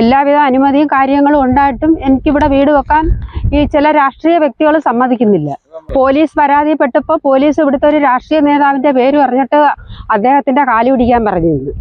എല്ലാവിധ അനുമതിയും കാര്യങ്ങളും ഉണ്ടായിട്ടും എനിക്കിവിടെ വീട് വെക്കാൻ ഈ ചില രാഷ്ട്രീയ വ്യക്തികൾ സമ്മതിക്കുന്നില്ല. പോലീസ് പരാതിപ്പെട്ടപ്പോൾ പോലീസ് ഇവിടുത്തെ ഒരു രാഷ്ട്രീയ നേതാവിന്റെ പേര് പറഞ്ഞിട്ട് അദ്ദേഹത്തിന്റെ കാലു പിടിക്കാൻ പറഞ്ഞിരുന്നു.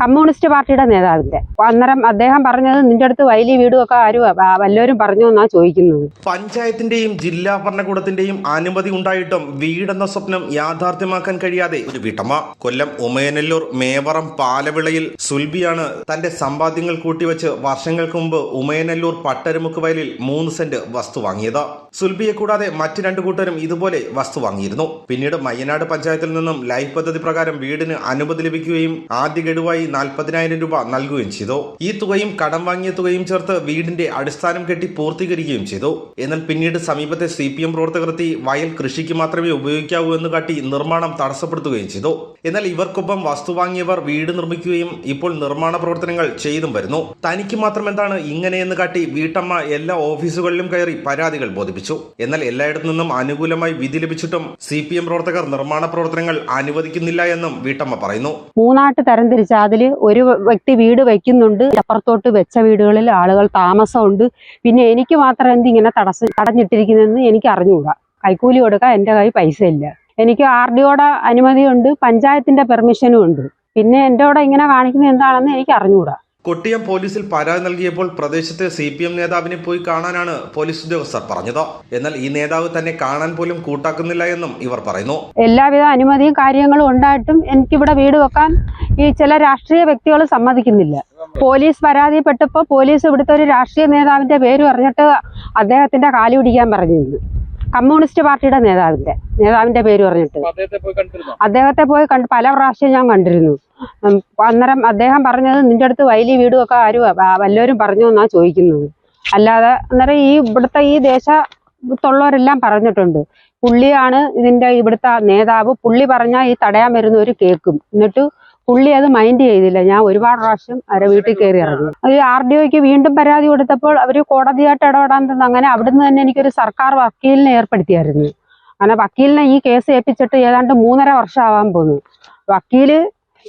കമ്മ്യൂണിസ്റ്റ് പാർട്ടിയുടെ നേതാവിന്റെ അന്നേരം അദ്ദേഹം പറഞ്ഞത് നിന്റെ അടുത്ത് വൈലി വീടും ഒക്കെ ആരും വല്ലവരും പറഞ്ഞു എന്നാ ചോദിക്കുന്നത്. പഞ്ചായത്തിന്റെയും ജില്ലാ ഭരണകൂടത്തിന്റെയും അനുമതി ഉണ്ടായിട്ടും വീടെന്ന സ്വപ്നം യാഥാർത്ഥ്യമാക്കാൻ കഴിയാതെ ഒരു വീട്ടമ്മ. കൊല്ലം ഉമയനല്ലൂർ മേവറം പാലവിളയിൽ സുൽബിയാണ് തന്റെ സമ്പാദ്യങ്ങൾ കൂട്ടിവെച്ച് വർഷങ്ങൾക്ക് മുമ്പ് ഉമയനല്ലൂർ പട്ടരമുക്ക് വയലിൽ മൂന്ന് സെന്റ് വസ്തു വാങ്ങിയത്. സുൽബിയെ കൂടാതെ മറ്റു രണ്ടു കൂട്ടരും ഇതുപോലെ വസ്തു വാങ്ങിയിരുന്നു. പിന്നീട് മയ്യനാട് പഞ്ചായത്തിൽ നിന്നും ലൈഫ് പദ്ധതി പ്രകാരം വീടിന് അനുമതി ലഭിക്കുകയും ആദ്യ ഗഡുവായി നാൽപ്പതിനായിരം രൂപ നൽകുകയും ചെയ്തു. ഈ തുകയും കടം വാങ്ങിയ തുകയും ചേർത്ത് വീടിന്റെ അടിസ്ഥാനം കെട്ടി പൂർത്തീകരിക്കുകയും ചെയ്തു. എന്നാൽ പിന്നീട് സമീപത്തെ സി പി എം പ്രവർത്തകർ വയൽ കൃഷിക്ക് മാത്രമേ ഉപയോഗിക്കാവൂ എന്ന് കാട്ടി നിർമ്മാണം തടസ്സപ്പെടുത്തുകയും ചെയ്തു. എന്നാൽ ഇവർക്കൊപ്പം വസ്തു വാങ്ങിയവർ വീട് നിർമ്മിക്കുകയും ഇപ്പോൾ നിർമ്മാണ പ്രവർത്തനങ്ങൾ ചെയ്തും വരുന്നു. തനിക്ക് മാത്രം എന്താണ് ഇങ്ങനെയെന്ന് കാട്ടി വീട്ടമ്മ എല്ലാ ഓഫീസുകളിലും കയറി പരാതികൾ ബോധിപ്പിച്ചു. എന്നാൽ എല്ലായിടത്തു നിന്നും അനുകൂലമായി വിധി ലഭിച്ചിട്ടും സി പി എം പ്രവർത്തകർ നിർമ്മാണ പ്രവർത്തനങ്ങൾ അനുവദിക്കുന്നില്ല എന്നും വീട്ടമ്മ പറയുന്നു. മൂന്നാട്ട് തരംതിരിച്ച അതിൽ ഒരു വ്യക്തി വീട് വെക്കുന്നുണ്ട് അപ്പുറത്തോട്ട് വെച്ച വീടുകളിൽ ആളുകൾ താമസമുണ്ട്. പിന്നെ എനിക്ക് മാത്രം എന്ത് ഇങ്ങനെ തടസ്സം തടഞ്ഞിട്ടിരിക്കുന്നതെന്ന് എനിക്ക് അറിഞ്ഞുകൂടാ കൈക്കൂലി കൊടുക്കാൻ എന്റെ കൈ പൈസ ഇല്ല. എനിക്ക് ആർ ഡിയോടെ അനുമതിയുണ്ട് പഞ്ചായത്തിന്റെ പെർമിഷനും ഉണ്ട്. പിന്നെ എന്റെ കൂടെ ഇങ്ങനെ കാണിക്കുന്നത് എന്താണെന്ന് എനിക്ക് അറിഞ്ഞുകൂടാ കൊട്ടിയം പോലീസിൽ പരാതി നൽകിയപ്പോൾ പ്രദേശത്തെ സി പി എം നേതാവിനെ പോയി കാണാനാണ് പോലീസ് ഉദ്യോഗസ്ഥർ പറഞ്ഞത്. എന്നാൽ ഈ നേതാവ് തന്നെ കാണാൻ പോലും കൂട്ടാക്കുന്നില്ല എന്നും ഇവർ പറയുന്നു. എല്ലാവിധ അനുമതിയും കാര്യങ്ങളും ഉണ്ടായിട്ടും എനിക്കിവിടെ വീട് വെക്കാൻ ഈ ചില രാഷ്ട്രീയ വ്യക്തികൾ സമ്മതിക്കുന്നില്ല. പോലീസ് പരാതിപ്പെട്ടപ്പോൾ പോലീസ് ഇവിടുത്തെ ഒരു രാഷ്ട്രീയ നേതാവിന്റെ പേര് പറഞ്ഞിട്ട് അദ്ദേഹത്തിന്റെ കാലി പിടിക്കാൻ പറഞ്ഞിരുന്നു. കമ്മ്യൂണിസ്റ്റ് പാർട്ടിയുടെ നേതാവിന്റെ നേതാവിന്റെ പേര് പറഞ്ഞിട്ട്. അദ്ദേഹത്തെ പോയി കണ്ട് പല പ്രാവശ്യം ഞാൻ കണ്ടിരുന്നു. അന്നേരം അദ്ദേഹം പറഞ്ഞത് നിന്റെ അടുത്ത് വയലി വീടും ഒക്കെ ആരും വല്ലവരും പറഞ്ഞു എന്നാ ചോദിക്കുന്നത്. അല്ലാതെ അന്നേരം ഈ ഇവിടുത്തെ ഈ ദേശത്തുള്ളവരെല്ലാം പറഞ്ഞിട്ടുണ്ട്. പുള്ളിയാണ് ഇതിന്റെ ഇവിടുത്തെ നേതാവ്. പുള്ളി പറഞ്ഞാൽ ഈ തടയാൻ വരുന്നവർ കേൾക്കും. എന്നിട്ട് പുള്ളി അത് മൈൻഡ് ചെയ്തില്ല. ഞാൻ ഒരുപാട് പ്രാവശ്യം അവരെ വീട്ടിൽ കയറി ഇറങ്ങി. അത് ആർ ഡി ഒക്ക് വീണ്ടും പരാതി കൊടുത്തപ്പോൾ അവർ കോടതിയായിട്ട് ഇടപെടാൻ തന്നെ അങ്ങനെ അവിടുന്ന് തന്നെ എനിക്കൊരു സർക്കാർ വക്കീലിനെ ഏർപ്പെടുത്തിയായിരുന്നു. അങ്ങനെ വക്കീലിനെ ഈ കേസ് ഏൽപ്പിച്ചിട്ട് ഏതാണ്ട് മൂന്നര വർഷം ആവാൻ പോകുന്നു വക്കീൽ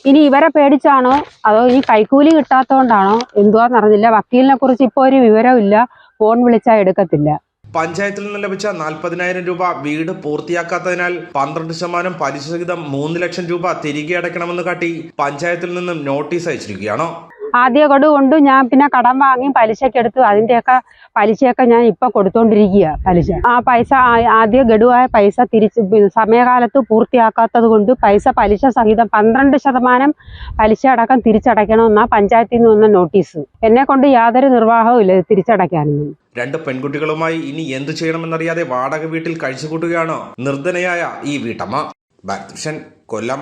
ഇനി ഇവരെ പേടിച്ചാണോ? അതോ ഇനി കൈക്കൂലി കിട്ടാത്തതുകൊണ്ടാണോ എന്തുവാന്നറിഞ്ഞില്ല വക്കീലിനെ കുറിച്ച് ഇപ്പോൾ ഒരു വിവരമില്ല ഫോൺ വിളിച്ചാൽ എടുക്കത്തില്ല. പഞ്ചായത്തിൽ നിന്ന് ലഭിച്ച നാൽപ്പതിനായിരം രൂപ വീട് പൂർത്തിയാക്കാത്തതിനാൽ പന്ത്രണ്ട് ശതമാനം പലിശ സഹിതം മൂന്ന് ലക്ഷം രൂപ തിരികെ അടയ്ക്കണമെന്ന് കാട്ടി പഞ്ചായത്തിൽ നിന്നും നോട്ടീസ് അയച്ചിരിക്കുകയാണ്. ആദ്യ ഗഡു കൊണ്ട് ഞാൻ പിന്നെ കടം വാങ്ങി പലിശക്ക് എടുത്തു. അതിന്റെയൊക്കെ പലിശയൊക്കെ ഞാൻ ഇപ്പൊ കൊടുത്തോണ്ടിരിക്കുക പലിശ. ആ പൈസ ആദ്യ ഗഡുവായ പൈസ തിരിച്ച് സമയകാലത്ത് പൂർത്തിയാക്കാത്തത് കൊണ്ട് പൈസ പലിശ സഹിതം പന്ത്രണ്ട് ശതമാനം പലിശ അടക്കം തിരിച്ചടയ്ക്കണമെന്നാ പഞ്ചായത്തിൽ നിന്ന് വന്ന നോട്ടീസ്. എന്നെ കൊണ്ട് യാതൊരു നിർവാഹവും ഇല്ല തിരിച്ചടയ്ക്കാനൊന്നും രണ്ട് പെൺകുട്ടികളുമായി ഇനി എന്തു ചെയ്യണമെന്നറിയാതെ വാടക വീട്ടിൽ കഴിച്ചുകൂട്ടുകയാണ് നിർധനയായ ഈ വീട്ടമ്മ. ബാലകൃഷ്ണൻ കൊല്ലം.